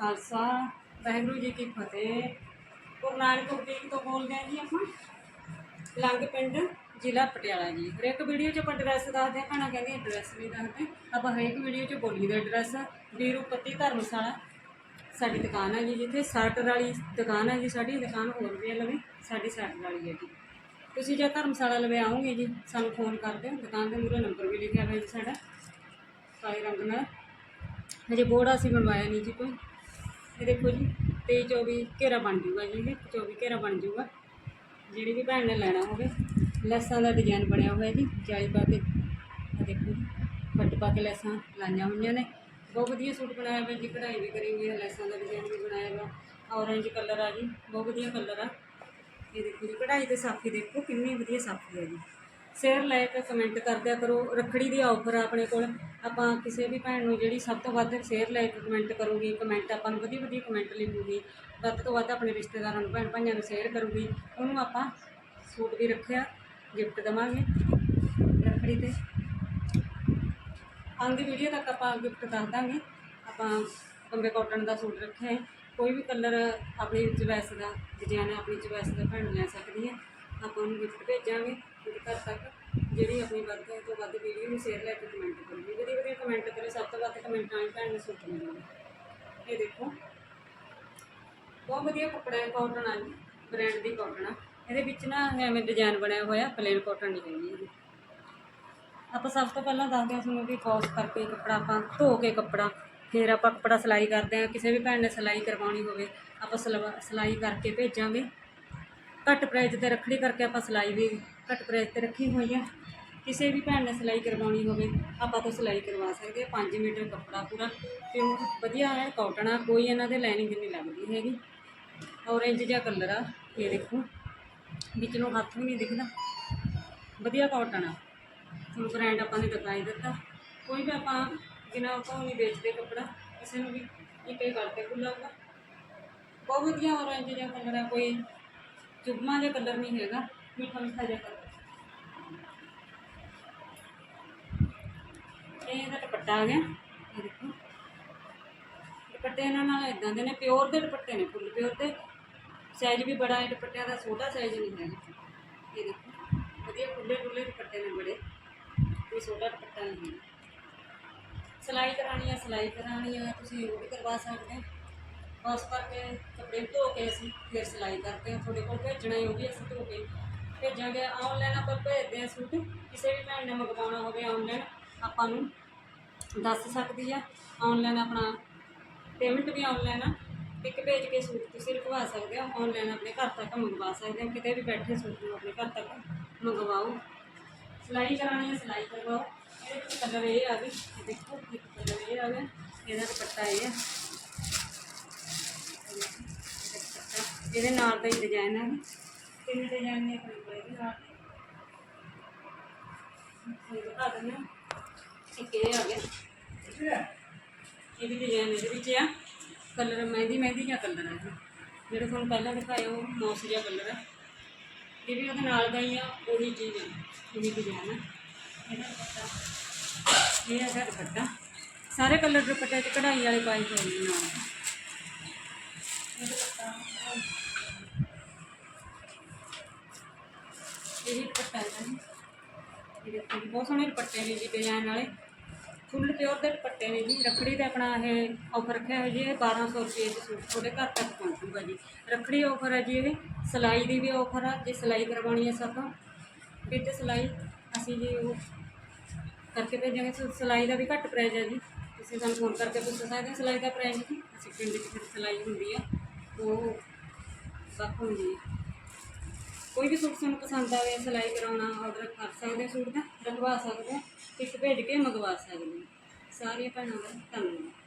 ਖਾਲਸਾ, ਵਾਹਿਗੁਰੂ ਜੀ ਕੀ ਫਤਿਹ। ਗੁਰੂ ਨਾਨਕ ਦੇਵ ਤੋਂ ਬੋਲਦੇ ਹਾਂ ਜੀ ਆਪਾਂ। ਲੰਗ ਪਿੰਡ, ਜ਼ਿਲ੍ਹਾ ਪਟਿਆਲਾ ਜੀ। ਹਰੇਕ ਵੀਡੀਓ 'ਚ ਆਪਾਂ ਐਡਰੈਸ ਦੱਸਦੇ ਹਾਂ, ਭੈਣਾਂ ਕਹਿੰਦੀ ਐਡਰੈਸ ਨਹੀਂ ਦੱਸਦੇ। ਆਪਾਂ ਹਰੇਕ ਵੀਡੀਓ 'ਚ ਬੋਲੀ ਦਾ ਐਡਰੈਸ ਵੀਰੂਪਤੀ ਧਰਮਸ਼ਾਲਾ। ਸਾਡੀ ਦੁਕਾਨ ਹੈ ਜੀ ਜਿੱਥੇ ਸਾਟਰ ਵਾਲੀ ਦੁਕਾਨ ਹੈ ਜੀ, ਸਾਡੀ ਦੁਕਾਨ ਹੋਰ ਵੀ ਹੈ ਲਵੇ, ਸਾਡੀ ਸਾਟਰ ਵਾਲੀ ਹੈ ਜੀ। ਤੁਸੀਂ ਜੇ ਧਰਮਸ਼ਾਲਾ ਲਵੇ ਆਓਗੇ ਜੀ, ਸਾਨੂੰ ਫੋਨ ਕਰ ਦਿਓ। ਦੁਕਾਨ ਦੇ ਮੂਹਰੇ ਨੰਬਰ ਵੀ ਲਿਖਿਆ ਹੋਇਆ ਜੀ ਸਾਡਾ। ਕਾਲੇ ਰੰਗ ਨਾਲ। ਹਜੇ ਬੋਰਡ ਅਸੀਂ ਬਣਵਾਇਆ ਨਹੀਂ ਜੀ ਕੋਈ। ਇਹ ਦੇਖੋ ਜੀ 23 24 ਘੇਰਾ ਬਣ ਜੂਗਾ ਜੀ ਇਹ 24 ਘੇਰਾ ਬਣ ਜੂਗਾ ਜਿਹੜੀ ਵੀ ਭੈਣ ਨੇ ਲੈਣਾ ਹੋਵੇ, ਲੈਸਾਂ ਦਾ ਡਿਜ਼ਾਈਨ ਬਣਿਆ ਹੋਇਆ ਜੀ, ਜਾਲੀ ਪਾ ਕੇ, ਆਹ ਦੇਖੋ ਜੀ ਫੱਟ ਪਾ ਕੇ ਲੈਸਾਂ ਲਾਈਆਂ ਹੋਈਆਂ ਨੇ। ਬਹੁਤ ਵਧੀਆ ਸੂਟ ਬਣਾਇਆ ਹੋਇਆ ਜੀ, ਕਢਾਈ ਵੀ ਕਰੀ ਹੋਈ ਹੈ, ਲੈਸਾਂ ਦਾ ਡਿਜ਼ਾਈਨ ਵੀ ਬਣਾਇਆ ਹੋਇਆ। ਔਰੰਜ ਕਲਰ ਆ ਜੀ, ਬਹੁਤ ਵਧੀਆ ਕਲਰ ਆ। ਇਹ ਦੇਖੋ ਜੀ, ਕਢਾਈ ਤੇ ਸਾਫੀ ਦੇਖੋ, ਕਿੰਨੀ ਵਧੀਆ ਸਾਫੀ ਹੈ ਜੀ। ਸ਼ੇਅਰ ਲਾਇਕ ਕਮੈਂਟ ਕਰਦਿਆ ਕਰੋ। ਰੱਖੜੀ ਦੀ ਆਫਰ ਆ ਆਪਣੇ ਕੋਲ। ਆਪਾਂ ਕਿਸੇ ਵੀ ਭੈਣ ਨੂੰ ਜਿਹੜੀ ਸਭ ਤੋਂ ਵੱਧ ਸ਼ੇਅਰ ਲਾਇਕ ਕਮੈਂਟ ਕਰੂਗੀ। ਕਮੈਂਟ ਆਪਾਂ ਨੂੰ ਵਧੀਆ ਵਧੀਆ ਕਮੈਂਟ ਲਿਖੂਗੀ। ਵੱਧ ਤੋਂ ਵੱਧ ਆਪਣੇ ਰਿਸ਼ਤੇਦਾਰਾਂ ਨੂੰ ਭੈਣ ਭਾਈਆਂ ਨੂੰ ਸ਼ੇਅਰ ਕਰੂਗੀ। ਉਹਨੂੰ ਆਪਾਂ ਸੂਟ ਵੀ ਰੱਖਿਆ ਗਿਫਟ ਦੇਵਾਂਗੇ। ਰੱਖੜੀ ਤੇ। ਆਉਂਦੀ ਵੀਡੀਓ ਤੱਕ ਆਪਾਂ ਗਿਫਟ ਦੱਸ ਦਾਂਗੇ। ਆਪਾਂ ਬੰਬੇ ਕਾਟਨ ਦਾ ਸੂਟ ਰੱਖਿਆ ਹੈ। ਕੋਈ ਵੀ ਕਲਰ ਆਪਣੀ ਚੁਆਇਸ ਦਾ ਡਿਜ਼ਾਈਨ ਆਪਣੀ ਚੁਆਇਸ ਦਾ ਭੈਣ ਲੈ ਸਕਦੀ ਹੈ, ਆਪਾਂ ਉਹਨੂੰ ਗਿਫਟ ਭੇਜਾਂਗੇ। ਘਰ ਤੱਕ ਜਿਹੜੀ ਆਪਣੀ ਵੱਧ ਤੋਂ ਵੱਧ ਵੀਡੀਓ ਨੂੰ ਸ਼ੇਅਰ ਲੈ ਕੇ ਕਮੈਂਟ ਕਰੂਗੀ ਵਧੀਆ ਵਧੀਆ ਕਮੈਂਟ ਕਰੇ, ਸਭ ਤੋਂ ਵੱਧ ਕਮੈਂਟ ਆਏ ਭੈਣ ਨੂੰ ਸੂਟ ਮਿਲੂਗਾ ਇਹ ਦੇਖੋ। ਬਹੁਤ ਵਧੀਆ ਕੱਪੜਾ ਹੈ ਕਾਟਨ ਆ ਜੀ ਬ੍ਰਾਂਡ ਦੀ ਕਾਟਨ ਆ। ਇਹਦੇ ਵਿੱਚ ਨਾ ਐਵੇਂ ਡਿਜ਼ਾਈਨ ਬਣਿਆ ਹੋਇਆ ਪਲੇਨ ਕਾਟਨ ਨਹੀਂ ਹੈਗੀ ਇਹ ਆਪਾਂ ਸਭ ਤੋਂ ਪਹਿਲਾਂ ਦੱਸਦੇ ਹਾਂ ਤੁਹਾਨੂੰ ਵੀ ਕੌਸ ਕਰਕੇ ਕੱਪੜਾ ਆਪਾਂ ਧੋ ਕੇ ਕੱਪੜਾ, ਫਿਰ ਆਪਾਂ ਕੱਪੜਾ ਸਿਲਾਈ ਕਰਦੇ ਹਾਂ। ਕਿਸੇ ਵੀ ਭੈਣ ਨੇ ਸਿਲਾਈ ਕਰਵਾਉਣੀ ਹੋਵੇ, ਆਪਾਂ ਸਲਵਾ- ਸਿਲਾਈ ਕਰਕੇ ਭੇਜਾਂਗੇ। ਘੱਟ ਪ੍ਰਾਈਸ ਤੇ ਰੱਖੜੀ ਕਰਕੇ ਆਪਾਂ ਸਿਲਾਈ ਵੀ ਘੱਟ ਪ੍ਰਾਈਸ ਤੇ ਰੱਖੀ ਹੋਈ ਆ ਕਿਸੇ ਵੀ ਭੈਣ ਨੇ ਸਿਲਾਈ ਕਰਵਾਉਣੀ ਹੋਵੇ, ਆਪਾਂ ਤੋਂ ਸਿਲਾਈ ਕਰਵਾ ਸਕਦੇ ਹਾਂ। 5 ਮੀਟਰ ਕੱਪੜਾ ਪੂਰਾ ਪਿਓਰ ਵਧੀਆ ਹੈ ਕਾਟਨ ਆ, ਕੋਈ ਇਹਨਾਂ ਦੇ ਲਾਈਨਿੰਗ ਨਹੀਂ ਲੱਗਦੀ ਹੈਗੀ। ਔਰੇਂਜ ਜਿਹਾ ਕਲਰ ਆ, ਇਹ ਦੇਖੋ। ਵਿੱਚ ਨੂੰ ਹੱਥ ਵੀ ਨਹੀਂ ਦਿਖਦਾ। ਵਧੀਆ ਕਾਟਨ ਆ। ਤੁਹਾਨੂੰ ਬ੍ਰਾਂਡ ਆਪਾਂ ਨੇ ਦਿਖਾਈ ਦਿੱਤਾ। ਕੋਈ ਵੀ ਆਪਾਂ ਜਿਨ੍ਹਾਂ ਉਹ ਨਹੀਂ ਵੇਚਦੇ ਕੱਪੜਾ। ਕਿਸੇ ਨੂੰ ਵੀ ਇੱਕ ਹੀ ਕਰਕੇ ਖੁੱਲ੍ਹਾ ਹੋਗਾ ਬਹੁਤ ਵਧੀਆ ਔਰੇਂਜ ਜਿਹਾ ਕਲਰ ਆ, ਕੋਈ ਚੁਗਮਾ ਜਿਹਾ ਕਲਰ ਨਹੀਂ ਹੈਗਾ ਮਿੱਠਾ ਮਿੱਠਾ ਜਿਹਾ ਕਲਰ ਇਹ ਇਹਦਾ ਦੁਪੱਟਾ ਆ ਗਿਆ ਇਹ ਦੇਖੋ ਦੁਪੱਟੇ ਇਹਨਾਂ ਨਾਲ ਇਦਾਂ ਦੇ ਨੇ ਪਿਓਰ ਦੇ ਦੁਪੱਟੇ ਨੇ ਫੁੱਲ ਪਿਓਰ ਦੇ ਸਾਈਜ਼ ਵੀ ਬੜਾ ਹੈ ਦੁਪੱਟਿਆਂ ਦਾ ਛੋਟਾ ਸਾਈਜ਼ ਨਹੀਂ ਹੈਗਾ ਇਹ ਦੇਖੋ ਵਧੀਆ ਖੁੱਲੇ ਖੁੱਲੇ ਦੁਪੱਟੇ ਨੇ ਬੜੇ ਕੋਈ ਛੋਟਾ ਦੁਪੱਟਾ ਨਹੀਂ ਹੈ ਸਿਲਾਈ ਕਰਾਣੀ ਹੈ ਸਿਲਾਈ ਕਰਾਣੀ ਹੈ ਤੁਸੀਂ ਉਹ ਵੀ ਕਰਵਾ ਸਕਦੇ ਹੋ ਬਸ ਕਰਕੇ ਕੱਪੜੇ ਧੋ ਕੇ ਅਸੀਂ ਫਿਰ ਸਿਲਾਈ ਕਰਦੇ ਹਾਂ। ਤੁਹਾਡੇ ਕੋਲ ਭੇਜਣਾ ਹੈ ਉਹ ਵੀ ਅਸੀਂ ਧੋ ਕੇ ਭੇਜਾਂਗੇ। ਆਨਲਾਈਨ ਆਪਾਂ ਭੇਜਦੇ ਹਾਂ ਸੂਟ। ਕਿਸੇ ਵੀ ਭੈਣ ਨੇ ਮੰਗਵਾਉਣਾ ਹੋਵੇ ਆਨਲਾਈਨ ਆਪਾਂ ਨੂੰ ਦੱਸ ਸਕਦੀ ਆ। ਆਨਲਾਈਨ ਆਪਣਾ ਪੇਮੈਂਟ ਵੀ ਆਨਲਾਈਨ ਆ। ਇੱਕ ਭੇਜ ਕੇ ਸੂਟ ਤੁਸੀਂ ਰਖਵਾ ਸਕਦੇ ਹੋ। ਆਨਲਾਈਨ ਆਪਣੇ ਘਰ ਤੱਕ ਮੰਗਵਾ ਸਕਦੇ ਹੋ। ਕਿਤੇ ਵੀ ਬੈਠੇ ਸੂਟ ਨੂੰ ਆਪਣੇ ਘਰ ਤੱਕ ਮੰਗਵਾਓ। ਸਿਲਾਈ ਕਰਾਣੀ ਹੈ ਸਿਲਾਈ ਕਰਵਾਓ। ਇਹਦੇ ਵਿੱਚ ਕਲਰ ਇਹ ਆ ਗਈ ਇਹ ਦੇਖੋ, ਇੱਕ ਕਲਰ ਇਹ ਆ ਗਿਆ ਇਹਦਾ ਦੁਪੱਟਾ ਇਹ ਆ। ਇਹਦੇ ਨਾਲ ਦਾ ਹੀ ਡਿਜ਼ਾਈਨ ਹੈ ਤਿੰਨ ਡਿਜ਼ਾਈਨ ਨੇ ਆਪਣੇ ਕੋਲ ਇਹਦੇ ਨਾਲ ਦਿਖਾ ਦਿੰਦੇ ਇੱਕ ਇਹ ਆ ਗਿਆ। ਇਹ ਵੀ ਡਿਜ਼ਾਈਨ ਇਹਦੇ ਵਿੱਚ ਆ। ਕਲਰ ਮਹਿੰਦੀ ਮਹਿੰਦੀ ਜਿਹਾ ਕਲਰ ਹੈ। ਜਿਹੜਾ ਤੁਹਾਨੂੰ ਪਹਿਲਾਂ ਦਿਖਾਇਆ ਉਹ ਮੌਸ ਜਿਹਾ ਕਲਰ ਹੈ ਇਹ ਵੀ ਉਹਦੇ ਨਾਲ ਦਾ ਹੀ ਆ ਉਹੀ ਚੀਜ਼ ਹੈ ਉਹੀ ਡਿਜ਼ਾਈਨ ਹੈ ਇਹਦਾ ਦੁਪੱਟਾ ਇਹ ਦੁਪੱਟਾ। ਸਾਰੇ ਕਲਰ ਦੁਪੱਟੇ 'ਚ ਕਢਾਈ ਵਾਲੇ ਪਾਈ ਹੋਏ ਨੇ ਨਾਲ। ਇਹ ਦੁਪੱਟਾ ਹੈ ਜੀ ਇਹ ਦੇਖੋ ਬਹੁਤ ਸੋਹਣੇ ਦੁਪੱਟੇ ਨੇ ਜੀ ਡਿਜ਼ਾਈਨ ਵਾਲੇ। ਫੁੱਲ ਪਿਓਰ ਦੇ ਦੁਪੱਟੇ ਨੇ ਜੀ। ਰੱਖੜੀ ਤੇ ਆਪਣਾ ਇਹ ਆਫਰ ਰੱਖਿਆ ਹੋਇਆ ਜੀ, ਇਹ 1200 ਰੁਪਏ ਦੇ ਸੂਟ ਤੁਹਾਡੇ ਘਰ ਤੱਕ ਪਹੁੰਚੂਗਾ ਜੀ। ਰੱਖੜੀ ਆਫਰ ਹੈ ਜੀ ਇਹ। ਸਿਲਾਈ ਦੀ ਵੀ ਆਫਰ ਆ, ਜੇ ਸਿਲਾਈ ਕਰਵਾਉਣੀ ਹੈ ਸਭ। ਫਿਰ ਤੇ ਸਿਲਾਈ ਅਸੀਂ ਜੀ ਉਹ ਕਰਕੇ ਭੇਜਾਂਗੇ। ਸੋ, ਸਿਲਾਈ ਦਾ ਵੀ ਘੱਟ ਪ੍ਰਾਈਸ ਹੈ ਜੀ। ਤੁਸੀਂ ਸਾਨੂੰ ਫੋਨ ਕਰਕੇ ਪੁੱਛ ਸਕਦੇ ਹੋ, ਸਿਲਾਈ ਦਾ ਪ੍ਰਾਈਸ ਜੀ। ਅਸੀਂ ਪਿੰਡ 'ਚ ਫਿਰ ਸਿਲਾਈ ਹੁੰਦੀ ਆ ਉਹ ਵੱਖ ਹੁੰਦੀ ਹੈ। ਕੋਈ ਵੀ ਸੂਟ ਸਾਨੂੰ ਪਸੰਦ ਆਵੇ, ਸਿਲਾਈ ਕਰਾਉਣਾ ਆਰਡਰ ਕਰ ਸਕਦੇ ਹੋ ਸੂਟ ਦਾ ਰਖਵਾ ਸਕਦੇ ਹੋ, ਇੱਕ ਭੇਜ ਕੇ ਮੰਗਵਾ ਸਕਦੇ ਹੋ। ਸਾਰੀਆਂ ਭੈਣਾਂ ਦਾ ਧੰਨਵਾਦ।